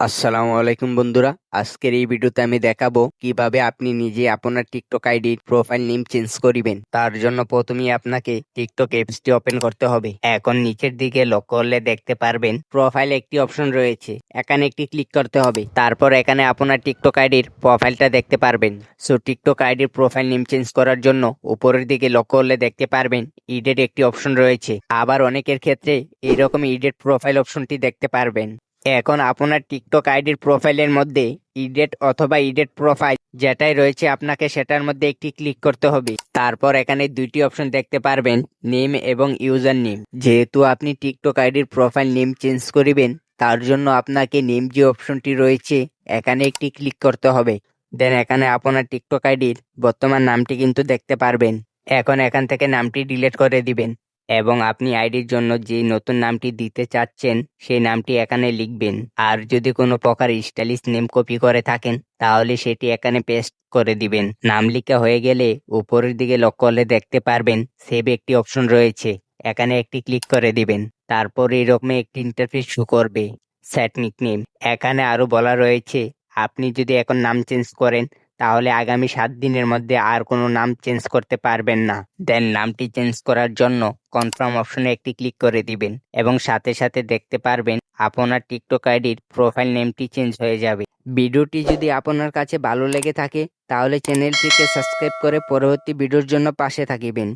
আসসালামু আলাইকুম বন্ধুরা। আজকের এই ভিডিওতে আমি দেখাবো কীভাবে আপনি নিজে আপনার টিকটক আইডির প্রোফাইল নেম চেঞ্জ করিবেন। তার জন্য প্রথমেই আপনাকে টিকটক অ্যাপসটি ওপেন করতে হবে। এখন নিচের দিকে লক্ষ্য করলে দেখতে পারবেন প্রোফাইল একটি অপশন রয়েছে। এখানে একটি ক্লিক করতে হবে। তারপর এখানে আপনার টিকটক আইডির প্রোফাইলটা দেখতে পারবেন। সো, টিকটক আইডির প্রোফাইল নেম চেঞ্জ করার জন্য উপরের দিকে লক্ষ্য করলে দেখতে পারবেন ইডেট একটি অপশন রয়েছে। আবার অনেকের ক্ষেত্রে এইরকম ইডেট প্রোফাইল অপশনটি দেখতে পারবেন। এখন আপনার টিকটক আইডির প্রোফাইলের মধ্যে ইডেট অথবা ইডেট প্রোফাইল যেটাই রয়েছে আপনাকে সেটার মধ্যে একটি ক্লিক করতে হবে। তারপর এখানে দুইটি অপশন দেখতে পারবেন, নেম এবং ইউজার নেম যেহেতু আপনি টিকটক আইডির প্রোফাইল নেম চেঞ্জ করিবেন, তার জন্য আপনাকে নেম যে অপশনটি রয়েছে, এখানে একটি ক্লিক করতে হবে। দেন এখানে আপনার টিকটক আইডির বর্তমান নামটি কিন্তু দেখতে পারবেন। এখন এখান থেকে নামটি ডিলিট করে দিবেন। এবং আপনি আইডির জন্য যে নতুন নামটি দিতে চাচ্ছেন, সেই নামটি এখানে লিখবেন। আর যদি কোনো প্রকার স্টাইলিশ নেম কপি করে থাকেন, তাহলে সেটি এখানে পেস্ট করে দিবেন। নাম লিখা হয়ে গেলে উপরের দিকে লক্ষ্য করলে দেখতে পারবেন, সেভ একটি অপশন রয়েছে। এখানে একটি ক্লিক করে দিবেন। তারপর এরকম একটি ইন্টারফেস শো করবে সেট নিকনেম এখানে আরও বলা রয়েছে, আপনি যদি এখন নাম চেঞ্জ করেন তাহলে আগামী সাত দিনের মধ্যে আর কোনো নাম চেঞ্জ করতে পারবেন না। দেন নামটি চেঞ্জ করার জন্য কনফার্ম অপশনে একটি ক্লিক করে দিবেন এবং সাথে সাথে দেখতে পারবেন আপনার টিকটক আইডির প্রোফাইল নেমটি চেঞ্জ হয়ে যাবে। ভিডিওটি যদি আপনার কাছে ভালো লেগে থাকে, তাহলে চ্যানেলটিকে সাবস্ক্রাইব করে পরবর্তী ভিডিওর জন্য পাশে থাকিবেন।